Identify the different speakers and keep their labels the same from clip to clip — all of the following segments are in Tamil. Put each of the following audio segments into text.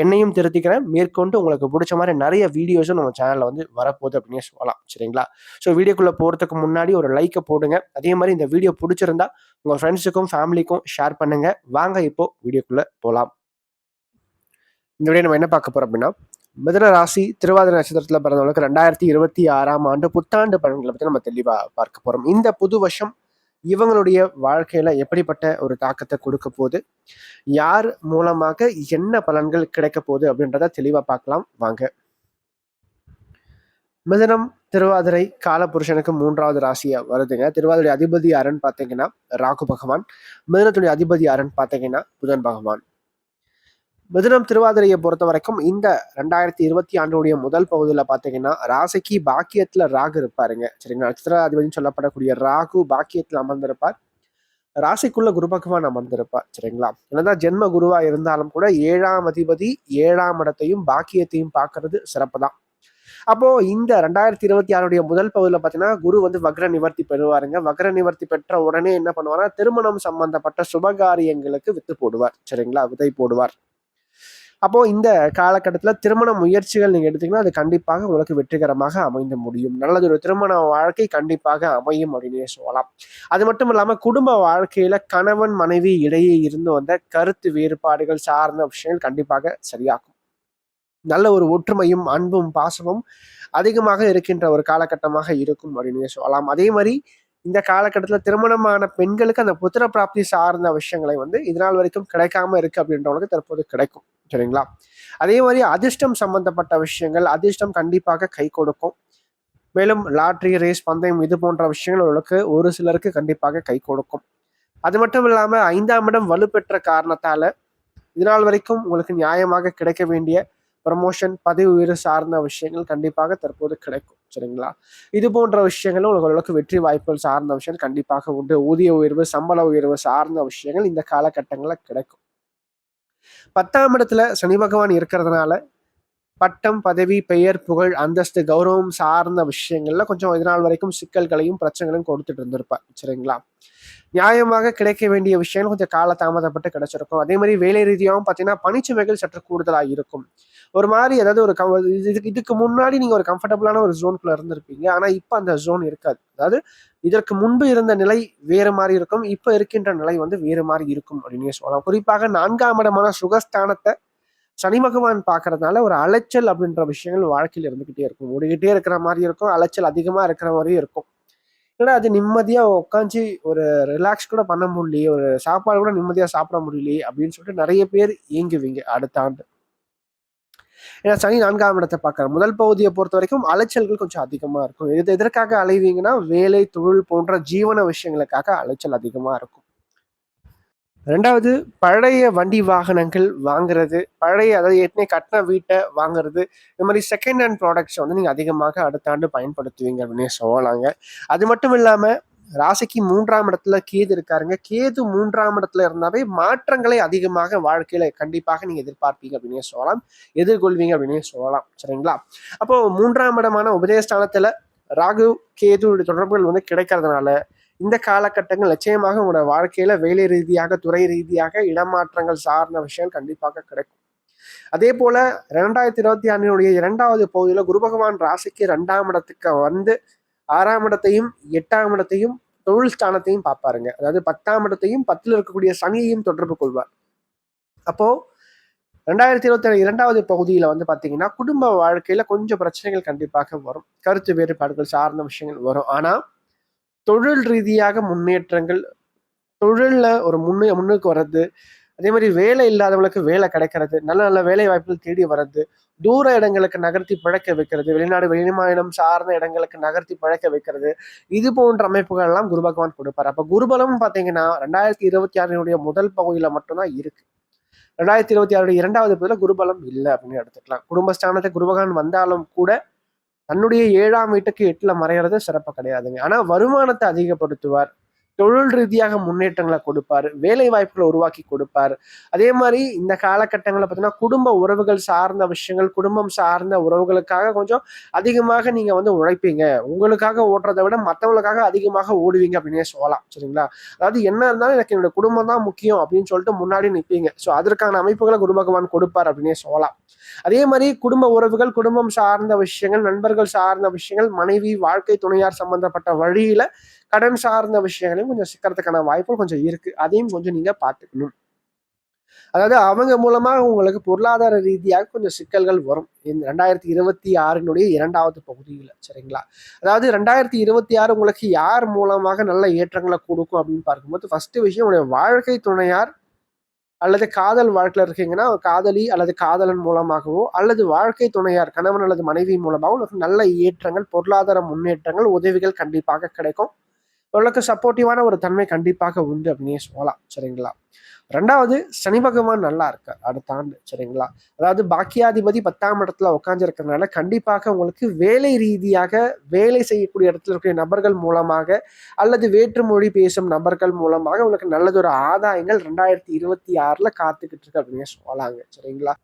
Speaker 1: என்னையும் திருத்திக்கிறேன். மேற்கொண்டு உங்களுக்கு பிடிச்ச மாதிரி நிறைய வீடியோஸும் நம்ம சேனலில் வந்து வரப்போகுது அப்படின்னு சொல்லலாம். சரிங்களா? ஸோ வீடியோக்குள்ளே போகிறதுக்கு முன்னாடி ஒரு லைக்கை போடுங்க. அதே மாதிரி இந்த வீடியோ பிடிச்சிருந்தா உங்கள் ஃப்ரெண்ட்ஸுக்கும் ஃபேமிலிக்கும் ஷேர் பண்ணுங்கள் வாங்க இப்போ வீடியோக்குள்ளே போகலாம் இந்த வீடியோ நம்ம என்ன பார்க்க போகிறோம் அப்படின்னா மிதன ராசி திருவாதிரை நட்சத்திரத்தில் பிறந்தவங்களுக்கு ரெண்டாயிரத்தி இருபத்தி ஆறாம் ஆண்டு புத்தாண்டு பலன்களை பற்றி நம்ம தெளிவாக பார்க்க போகிறோம் இந்த புது வருஷம் இவங்களுடைய வாழ்க்கையில எப்படிப்பட்ட ஒரு தாக்கத்தை கொடுக்க போகுது? யார் மூலமாக என்ன பலன்கள் கிடைக்க போகுது அப்படின்றத தெளிவா பார்க்கலாம். வாங்க. மிதனம் திருவாதிரை காலபுருஷனுக்கு மூன்றாவது ராசியா வருதுங்க. திருவாதிரை அதிபதி யாருன்னு பார்த்தீங்கன்னா ராகு பகவான். மிதனத்துடைய அதிபதி யாருன்னு பார்த்தீங்கன்னா புதன் பகவான். மிதுனம் திருவாதிரையை பொறுத்த வரைக்கும் இந்த ரெண்டாயிரத்தி இருபத்தி ஆண்டுடைய முதல் பகுதியில் பார்த்தீங்கன்னா ராசிக்கு பாக்கியத்தில் ராகு இருப்பாருங்க. சரிங்களா? நட்சத்திராதிபதினு சொல்லப்படக்கூடிய ராகு பாக்கியத்தில் அமர்ந்திருப்பார். ராசிக்குள்ள குரு பகவான் அமர்ந்திருப்பார். சரிங்களா? என்னதான் ஜென்ம குருவா இருந்தாலும் கூட ஏழாம் அதிபதி ஏழாம் இடத்தையும் பாக்கியத்தையும் பார்க்கறது சிறப்பு தான் அப்போ இந்த ரெண்டாயிரத்தி இருபத்தி ஆறுடைய முதல் பகுதியில் பார்த்தீங்கன்னா குரு வந்து வக்ர நிவர்த்தி பெறுவாருங்க. வக்ர நிவர்த்தி பெற்ற உடனே என்ன பண்ணுவார்னா திருமணம் சம்பந்தப்பட்ட சுபகாரியங்களுக்கு வித்து போடுவார். சரிங்களா? விதை போடுவார். அப்போ இந்த காலகட்டத்தில் திருமண முயற்சிகள் நீங்க எடுத்தீங்கன்னா அது கண்டிப்பாக உங்களுக்கு வெற்றிகரமாக அமைந்து முடியும். நல்லது ஒரு திருமண வாழ்க்கை கண்டிப்பாக அமையும் அப்படின்னு சொல்லலாம். அது மட்டும் இல்லாம குடும்ப வாழ்க்கையில கணவன் மனைவி இடையே இருந்து வந்த கருத்து வேறுபாடுகள் சார்ந்த விஷயங்கள் கண்டிப்பாக சரியாகும். நல்ல ஒரு ஒற்றுமையும் அன்பும் பாசமும் அதிகமாக இருக்கின்ற ஒரு காலகட்டமாக இருக்கும் அப்படின்னு சொல்லலாம். அதே மாதிரி இந்த காலகட்டத்தில் திருமணமான பெண்களுக்கு அந்த புத்திர பிராப்தி சார்ந்த விஷயங்களை வந்து இதனால் வரைக்கும் கிடைக்காம இருக்கு அப்படின்றவங்களுக்கு தற்போது கிடைக்கும். சரிங்களா? அதே மாதிரி அதிர்ஷ்டம் சம்பந்தப்பட்ட விஷயங்கள் அதிர்ஷ்டம் கண்டிப்பாக கை கொடுக்கும். மேலும் லாட்ரி ரேஸ் பந்தயம் இது போன்ற விஷயங்கள் உங்களுக்கு ஒரு சிலருக்கு கண்டிப்பாக கை கொடுக்கும். அது மட்டும் இல்லாமல் ஐந்தாம் இடம் வலுப்பெற்ற காரணத்தால இதனால் வரைக்கும் உங்களுக்கு நியாயமாக கிடைக்க வேண்டிய ப்ரமோஷன் பதவி உயர்வு சார்ந்த விஷயங்கள் கண்டிப்பாக தற்போது கிடைக்கும் சரிங்களா? இது போன்ற விஷயங்களும் உங்களுக்கு வெற்றி வாய்ப்புகள் சார்ந்த விஷயங்கள் கண்டிப்பாக உண்டு. ஊதிய உயர்வு சம்பள உயர்வு சார்ந்த விஷயங்கள் இந்த காலகட்டங்களில் கிடைக்கும். பத்தாம் இடத்துல சனி பகவான் இருக்கிறதுனால பட்டம் பதவி பெயர் புகழ் அந்தஸ்து கௌரவம் சார்ந்த விஷயங்கள்ல கொஞ்சம் இதனால் வரைக்கும் சிக்கல்களையும் பிரச்சனைகளையும் கொடுத்துட்டு இருந்திருப்பார். சரிங்களா? நியாயமாக கிடைக்க வேண்டிய விஷயங்கள் கொஞ்சம் கால தாமதப்பட்டு கிடைச்சிருக்கும். அதே மாதிரி வேலை ரீதியாகவும் பார்த்தீங்கன்னா பணிச்சுமைகள் சற்று கூடுதலாக இருக்கும். ஒரு மாதிரி ஏதாவது ஒரு கம் இதுக்கு இதுக்கு முன்னாடி நீங்கள் ஒரு கம்ஃபர்டபுளான ஒரு ஜோனுக்குள்ள இருந்திருப்பீங்க. ஆனால் இப்போ அந்த ஜோன் இருக்காது. அதாவது இதற்கு முன்பு இருந்த நிலை வேறு மாதிரி இருக்கும். இப்போ இருக்கின்ற நிலை வந்து வேறு மாதிரி இருக்கும் அப்படின்னு சொல்லலாம். குறிப்பாக நான்காம் இடமான சுகஸ்தானத்தை சனி பகவான் பார்க்கறதுனால ஒரு அலைச்சல் அப்படின்ற விஷயங்கள் வாழ்க்கையில் இருந்துக்கிட்டே இருக்கும். ஓடிக்கிட்டே இருக்கிற மாதிரி இருக்கும். அலைச்சல் அதிகமாக இருக்கிற மாதிரியும் இருக்கும். ஏன்னா அது நிம்மதியாக உட்காந்து ஒரு ரிலாக்ஸ் கூட பண்ண முடியலையே ஒரு சாப்பாடு கூட நிம்மதியாக சாப்பிட முடியலையே அப்படின்னு சொல்லிட்டு நிறைய பேர் இயங்குவீங்க அடுத்த ஆண்டு. ஏன்னா சனி நான்காம் இடத்தை பார்க்குற முதல் பகுதியை பொறுத்த வரைக்கும் அலைச்சல்கள் கொஞ்சம் அதிகமாக இருக்கும். இது எதற்காக அலைவீங்கன்னா வேலை தொழில் போன்ற ஜீவன விஷயங்களுக்காக அலைச்சல் அதிகமாக இருக்கும். ரெண்டாவது பழைய வண்டி வாகனங்கள் வாங்குறது. பழைய அதாவது ஏற்கனவே கட்டின வீட்டை வாங்குறது. இந்த மாதிரி செகண்ட் ஹேண்ட் ப்ராடக்ட்ஸை வந்து நீங்கள் அதிகமாக அடுத்த ஆண்டு பயன்படுத்துவீங்க அப்படின்னு சொல்லலாங்க. அது மட்டும் இல்லாமல் ராசிக்கு மூன்றாம் இடத்துல கேது இருக்காருங்க. கேது மூன்றாம் இடத்துல இருந்தாவே மாற்றங்களை அதிகமாக வாழ்க்கையில கண்டிப்பாக நீங்க எதிர்பார்ப்பீங்க அப்படின்னே சொல்லலாம். எதிர்கொள்வீங்க அப்படின்னே சொல்லலாம். சரிங்களா? அப்போ மூன்றாம் இடமான உபதேசஸ்தானத்துல ராகு கேது தொடர்புகள் வந்து கிடைக்கிறதுனால இந்த காலகட்டங்கள் நிச்சயமாக உங்களோட வாழ்க்கையில வேலை ரீதியாக துறை ரீதியாக இடமாற்றங்கள் சார்ந்த விஷயங்கள் கண்டிப்பாக கிடைக்கும். அதே போல இரண்டாயிரத்தி இருபத்தி ஆண்டினுடைய இரண்டாவது பகுதியில் குரு பகவான் ராசிக்கு ரெண்டாம் இடத்துக்கு வந்து ஆறாம் இடத்தையும் எட்டாம் இடத்தையும் தொழில் ஸ்தானத்தையும் பார்ப்பாருங்க. அதாவது பத்தாம் இடத்தையும் பத்தில் இருக்கக்கூடிய சனியையும் தொடர்பு கொள்வார். அப்போ ரெண்டாயிரத்தி இருபத்தி இரண்டாவது பகுதியில வந்து பாத்தீங்கன்னா குடும்ப வாழ்க்கையில கொஞ்சம் பிரச்சனைகள் கண்டிப்பாக வரும். கருத்து வேறுபாடுகள் சார்ந்த விஷயங்கள் வரும். ஆனா தொழில் ரீதியாக முன்னேற்றங்கள் தொழிலில் ஒரு முன்னே முன்னுக்கு வர்றது அதே மாதிரி வேலை இல்லாதவங்களுக்கு வேலை கிடைக்கிறது நல்ல நல்ல வேலை வாய்ப்புகள் தேடி வர்றது தூர இடங்களுக்கு நகர்த்தி பழக்க வைக்கிறது வெளிநாடு வெளிமாநிலம் சார்ந்த இடங்களுக்கு நகர்த்தி பழக்க வைக்கிறது இது போன்ற அமைப்புகள் எல்லாம் குரு பகவான் கொடுப்பார். அப்ப குருபலம் பாத்தீங்கன்னா ரெண்டாயிரத்தி இருபத்தி ஆறினுடைய முதல் பகுதியில மட்டும்தான் இருக்கு. ரெண்டாயிரத்தி இருபத்தி ஆறுடைய இரண்டாவது பகுதியில் குருபலம் இல்லை அப்படின்னு எடுத்துக்கலாம். குடும்பஸ்தானத்தை குருபகவான் வந்தாலும் கூட தன்னுடைய ஏழாம் வீட்டுக்கு எட்டுல மறைகிறது சிறப்பு கிடையாதுங்க. ஆனா வருமானத்தை அதிகப்படுத்துவார். தொழில் ரீதியாக முன்னேற்றங்களை கொடுப்பாரு வேலை வாய்ப்புகளை உருவாக்கி கொடுப்பார். அதே மாதிரி இந்த காலகட்டங்களில் பார்த்தீங்கன்னா குடும்ப உறவுகள் சார்ந்த விஷயங்கள் குடும்பம் சார்ந்த உறவுகளுக்காக கொஞ்சம் அதிகமாக நீங்கள் வந்து உழைப்பீங்க. உங்களுக்காக ஓடுறதை விட மற்றவங்களுக்காக அதிகமாக ஓடுவீங்க அப்படின்னே சொல்லலாம் சரிங்களா? அதாவது என்ன இருந்தாலும் எனக்கு என்னோட குடும்பம் தான் முக்கியம் அப்படின்னு சொல்லிட்டு முன்னாடி நிற்பீங்க ஸோ அதற்கான அமைப்புகளை குரு பகவான் கொடுப்பார் அப்படின்னே சொல்லலாம். அதே மாதிரி குடும்ப உறவுகள் குடும்பம் சார்ந்த விஷயங்கள் நண்பர்கள் சார்ந்த விஷயங்கள் மனைவி வாழ்க்கை துணையார் சம்பந்தப்பட்ட வழியில கடன் சார்ந்த விஷயங்களையும் கொஞ்சம் சிக்கிறதுக்கான வாய்ப்புகள் கொஞ்சம் இருக்கு. அதையும் கொஞ்சம் நீங்க பார்த்துக்கணும். அதாவது அவங்க மூலமாக உங்களுக்கு பொருளாதார ரீதியாக கொஞ்சம் சிக்கல்கள் வரும். இந்த ரெண்டாயிரத்தி இருபத்தி ஆறினுடைய இரண்டாவது பகுதியில் சரிங்களா? அதாவது ரெண்டாயிரத்தி இருபத்தி ஆறு உங்களுக்கு யார் மூலமாக நல்ல ஏற்றங்களை கொடுக்கும் அப்படின்னு பார்க்கும்போது ஃபர்ஸ்ட் விஷயம் உங்களுடைய வாழ்க்கை துணையார் அல்லது காதல் வாழ்க்கையில் இருக்கீங்கன்னா காதலி அல்லது காதலன் மூலமாகவோ அல்லது வாழ்க்கை துணையார் கணவன் அல்லது மனைவி மூலமாகவோ உங்களுக்கு நல்ல ஏற்றங்கள் பொருளாதார முன்னேற்றங்கள் உதவிகள் கண்டிப்பாக கிடைக்கும். ஓரளவுக்கு சப்போர்ட்டிவான ஒரு தன்மை கண்டிப்பாக உண்டு அப்படின்னே சொல்லலாம். சரிங்களா? ரெண்டாவது சனி பகவான் நல்லா இருக்கு அடுத்த ஆண்டு. சரிங்களா? அதாவது பாக்கியாதிபதி பத்தாம் இடத்துல உட்காந்துருக்கிறதுனால கண்டிப்பாக உங்களுக்கு வேலை ரீதியாக வேலை செய்யக்கூடிய இடத்துல இருக்கக்கூடிய நபர்கள் மூலமாக அல்லது வேற்று மொழி பேசும் நபர்கள் மூலமாக உங்களுக்கு நல்லதொரு ஆதாயங்கள் ரெண்டாயிரத்தி இருபத்தி ஆறுல காத்துக்கிட்டு இருக்கு அப்படின்னு சொல்லலாங்க. சரிங்களா?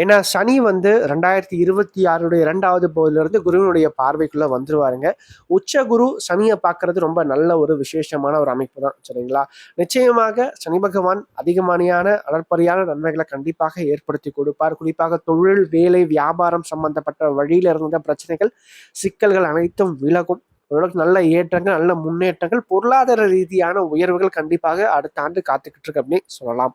Speaker 1: ஏன்னா சனி வந்து ரெண்டாயிரத்தி இருபத்தி ஆறுடைய இரண்டாவது பகுதியிலிருந்து குருவினுடைய பார்வைக்குள்ள வந்துருவாருங்க. உச்ச குரு சனியை பார்க்கறது ரொம்ப நல்ல ஒரு விசேஷமான ஒரு அமைப்பு தான் சரிங்களா? நிச்சயமாக சனி பகவான் அதிகமானியான அளப்பரியான நன்மைகளை கண்டிப்பாக ஏற்படுத்தி கொடுப்பார். குறிப்பாக தொழில் வேலை வியாபாரம் சம்பந்தப்பட்ட வழியில இருந்த பிரச்சனைகள் சிக்கல்கள் அனைத்தும் விலகும். ஓரளவுக்கு நல்ல ஏற்றங்கள் நல்ல முன்னேற்றங்கள் பொருளாதார ரீதியான உயர்வுகள் கண்டிப்பாக அடுத்த ஆண்டு காத்துக்கிட்டு இருக்கு அப்படின்னு சொல்லலாம்.